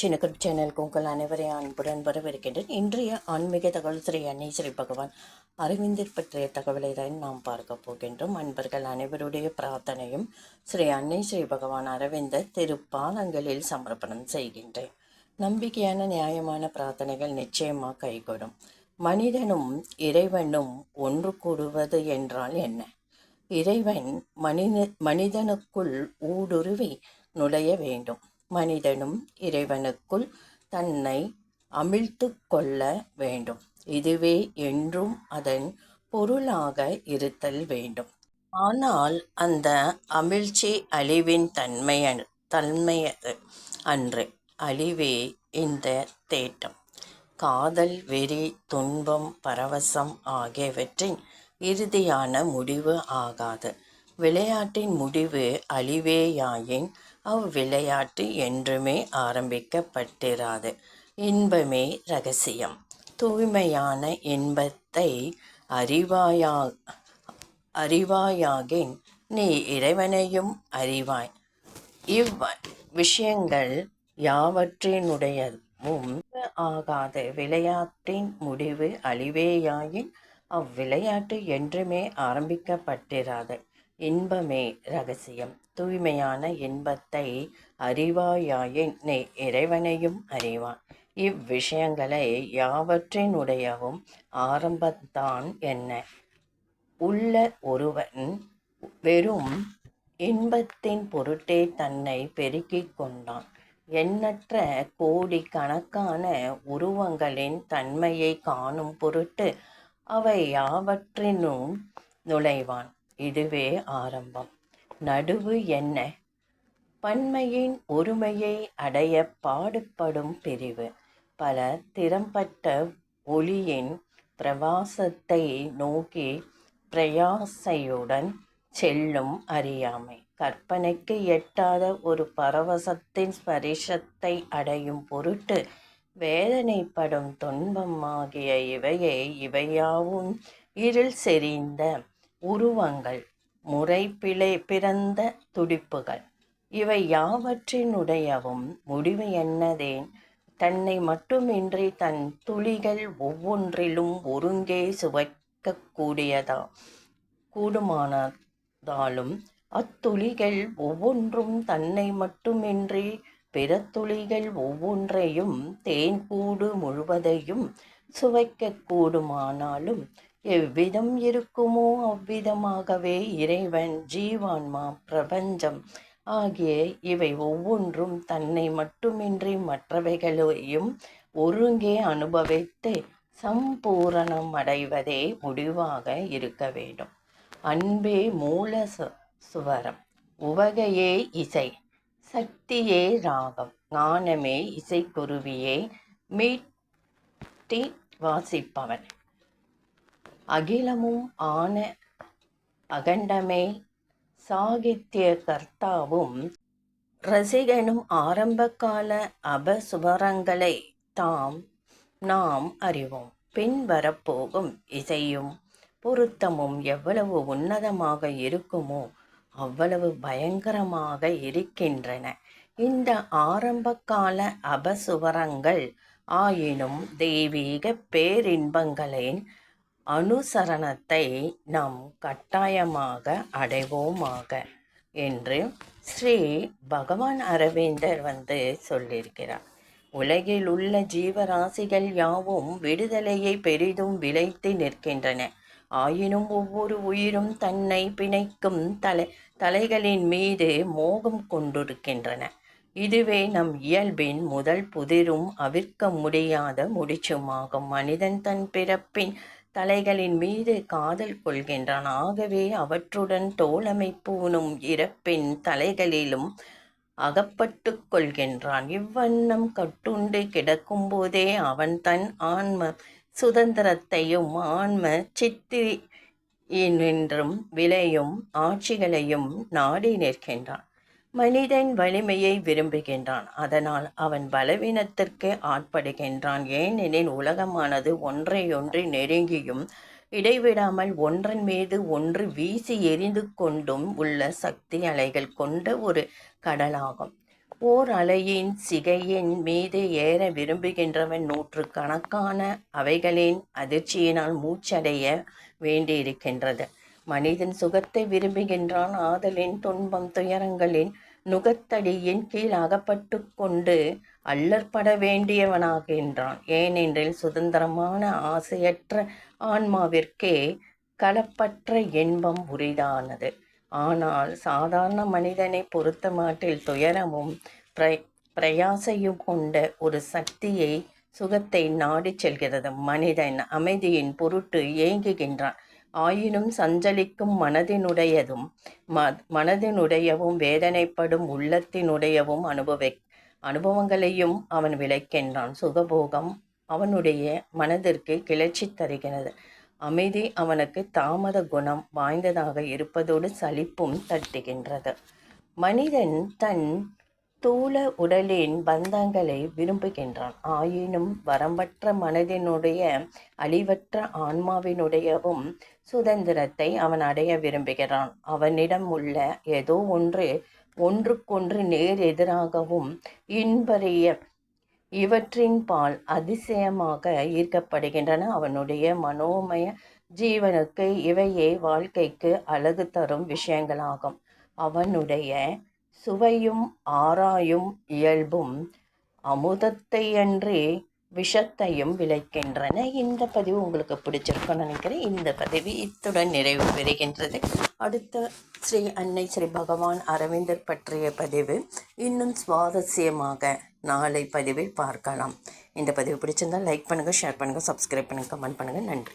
சின்னக்கட் சேனலுக்கு உங்கள் அனைவரையும் அன்புடன் வரவிருக்கின்றேன் இன்றைய ஆன்மீக தகவல் ஸ்ரீ அன்னை ஸ்ரீ பகவான் அரவிந்தர் பற்றிய தகவலை தான் நாம் பார்க்க போகின்றோம். அன்பர்கள் அனைவருடைய பிரார்த்தனையும் ஸ்ரீ அன்னை ஸ்ரீ பகவான் அரவிந்தர் திருப்பாலங்களில் சமர்ப்பணம் செய்கின்றேன். நம்பிக்கையான நியாயமான பிரார்த்தனைகள் நிச்சயமாக கைகூடும். மனிதனும் இறைவனும் ஒன்று கூடுவது என்றால் என்ன? இறைவன் மனித மனிதனுக்குள் ஊடுருவி நுழைய வேண்டும். மனிதனும் இறைவனுக்குள் தன்னை அமிழ்த்து கொள்ள வேண்டும். இதுவே என்றும் அதன் பொருளாக இருத்தல் வேண்டும். ஆனால் அந்த அமிழ்ச்சி அழிவின் தன்மை தன்மையது அன்று. அழிவே இந்த தேட்டம் காதல் வெறி துன்பம் பரவசம் ஆகியவற்றின் இறுதியான முடிவு ஆகாது. விளையாட்டின் முடிவு அழிவேயாயின் அவ்விளையாட்டு என்றுமே ஆரம்பிக்கப்பட்டிராது. இன்பமே ரகசியம். தூய்மையான இன்பத்தை அறிவாயா அறிவாயாகின் நீ இறைவனையும் அறிவாய். இவ் விஷயங்கள் யாவற்றினுடையவும் ஆகாத. விளையாட்டின் முடிவு அழிவேயாயின் அவ்விளையாட்டு என்றுமே ஆரம்பிக்கப்பட்டிராது. இன்பமே ரகசியம். தூய்மையான இன்பத்தை அறிவாயாயின் நீ இறைவனையும் அறிவான். இவ்விஷயங்களை யாவற்றினுடையவும் ஆரம்பத்தான் என்ன? உள்ள ஒருவன் வெறும் இன்பத்தின் பொருட்டே தன்னை பெருக்கிக் கொண்டான். எண்ணற்ற கோடி கணக்கான உருவங்களின் தன்மையை காணும் பொருட்டு அவை யாவற்றினும் நுழைவான். இதுவே ஆரம்பம். நடுவு என்ன? பன்மையின் ஒருமையை அடைய பாடுபடும் பிரிவு. பல திறம்பட்ட ஒளியின் பிரவாசத்தை நோக்கி பிரயாசையுடன் செல்லும் அறியாமை. கற்பனைக்கு எட்டாத ஒரு பரவசத்தின் ஸ்பரிசத்தை அடையும் பொருட்டு வேதனைப்படும் துன்பமாகிய இவையே இவையாவும் இருள் செறிந்த உருவங்கள் முறை பிழை பிறந்த துடிப்புகள். இவை யாவற்றினுடையவும் முடிவு என்னதேன்? தன்னை மட்டுமின்றி தன் துளிகள் ஒவ்வொன்றிலும் ஒருங்கே சுவைக்கக்கூடியதா? கூடுமானதாலும் அத்துளிகள் ஒவ்வொன்றும் தன்னை மட்டுமின்றி பிற துளிகள் ஒவ்வொன்றையும் தேன் கூடு முழுவதையும் சுவைக்க கூடுமானாலும் எவ்விதம் இருக்குமோ அவ்விதமாகவே இறைவன் ஜீவான்மா பிரபஞ்சம். ஆகிய இவை ஒவ்வொன்றும் தன்னை மட்டுமின்றி மற்றவைகளையும் ஒருங்கே அனுபவித்து சம்பூரணம் அடைவதே முடிவாக இருக்க வேண்டும். அன்பே மூல சுவரம். உவகையே இசை. சக்தியே ராகம். ஞானமே இசைக்குருவியே. மீட்டி வாசிப்பவன். அகிலமும் ஆன அகண்டமே சாகித்ய கர்த்தாவும் ரசிகனும் ஆரம்பகால அபசுபரங்களை தாம் நாம் அறிவோம். பின் வரப்போகும் இசையும் பொருத்தமும் எவ்வளவு உன்னதமாக இருக்குமோ அவ்வளவு பயங்கரமாக இருக்கின்றன. இந்த ஆரம்பகால அபசுவரங்கள் ஆயினும் தெய்வீக பேரின்பங்களின் அனுசரணத்தை நாம் கட்டாயமாக அடைவோமாக என்று ஸ்ரீ பகவான் அரவிந்தர் வந்து சொல்லியிருக்கிறார். உலகில் உள்ள ஜீவராசிகள் யாவும் விடுதலையை பெரிதும் விளைத்து நிற்கின்றன. ஆயினும் ஒவ்வொரு உயிரும் தன்னை பிணைக்கும் தலை தலைகளின் மீது மோகம் கொண்டிருக்கின்றன. இதுவே நம் இயல்பின் முதல் புதிரும் அவிர்க்க முடியாத முடிச்சுமாகும். மனிதன் தன் பிறப்பின் தலைகளின் மீது காதல் கொள்கின்றான். ஆகவே அவற்றுடன் தோழமை பூணும் இறப்பின் தலைகளிலும் அகப்பட்டு கொள்கின்றான். இவ்வண்ணம் கட்டுண்டு கிடக்கும்போதே அவன் தன் ஆன்ம சுதந்திரத்தையும் ஆன்ம சித்தி நின்றும் விளையும் ஆட்சிகளையும் நாடி நிற்கின்றான். மனிதன் வலிமையை விரும்புகின்றான். அதனால் அவன் பலவீனத்திற்கு ஆட்படுகின்றான். ஏனெனில் உலகமானது ஒன்றையொன்று நெருங்கியும் இடைவிடாமல் ஒன்றன் மீது ஒன்று வீசி எரிந்து கொண்டும் உள்ள சக்தி அலைகள் கொண்ட ஒரு கடலாகும். ஓர் அலையின் சிகையின் மீது ஏற விரும்புகின்றவன் நூற்று கணக்கான அவைகளின் அதிர்ச்சியினால் மூச்சடைய வேண்டியிருக்கின்றது. மனிதன் சுகத்தை விரும்புகின்றான். ஆதலின் துன்பம் துயரங்களின் நுகத்தடியின் கீழ் அகப்பட்டு கொண்டு அல்லற்பட வேண்டியவனாகின்றான். ஏனென்றில் சுதந்திரமான ஆசையற்ற ஆன்மாவிற்கே களப்பற்ற இன்பம் உரிதானது. ஆனால் சாதாரண மனிதனை பொறுத்தமாட்டில் துயரமும் பிர பிரயாசையும் கொண்ட ஒரு சக்தியை சுகத்தை நாடிச் செல்கிறது. மனிதன் அமைதியின் பொருட்டு ஏங்குகின்றான். ஆயினும் சஞ்சலிக்கும் மனதினுடையதும் ம மனதினுடையவும் வேதனைப்படும் உள்ளத்தினுடையவும் அனுபவி அனுபவங்களையும் அவன் விளைக்கின்றான். சுகபோகம் அவனுடைய மனதிற்கு கிளர்ச்சி தருகிறது. அமைதி அவனுக்கு தாமத குணம் வாய்ந்ததாக இருப்பதோடு சலிப்பும் தட்டுகின்றது. மனிதன் தன் தூள உடலின் பந்தங்களை விரும்புகின்றான். ஆயினும் வரம்பற்ற மனதினுடைய அழிவற்ற ஆன்மாவினுடையவும் சுதந்திரத்தை அவன் அடைய விரும்புகிறான். அவனிடம் உள்ள ஏதோ ஒன்று ஒன்றுக்கொன்று நேர் எதிராகவும் இன்பறிய இவற்றின் பால் அதிசயமாக ஈர்க்கப்படுகின்றன. அவனுடைய மனோமய ஜீவனுக்கு இவையே வாழ்க்கைக்கு அழகு தரும் விஷயங்களாகும். அவனுடைய சுவையும் ஆராயும் இயல்பும் அமுதத்தையன்றி விஷத்தையும் விளைக்கின்றன. இந்த பதிவு உங்களுக்கு பிடிச்சிருக்கும்னு நினைக்கிறேன். இந்த பதிவு இத்துடன் நிறைவு பெறுகின்றது. அடுத்த ஸ்ரீ அன்னை ஸ்ரீ பகவான் அரவிந்தர் பற்றிய பதிவு. இன்னும் சுவாரஸ்யமாக நாளை பதிவில் பார்க்கலாம். இந்த பதிவு பிடிச்சிருந்தால் லைக் பண்ணுங்கள் ஷேர் பண்ணுங்கள் சப்ஸ்கிரைப் பண்ணுங்கள் கமெண்ட் பண்ணுங்கள் நன்றி.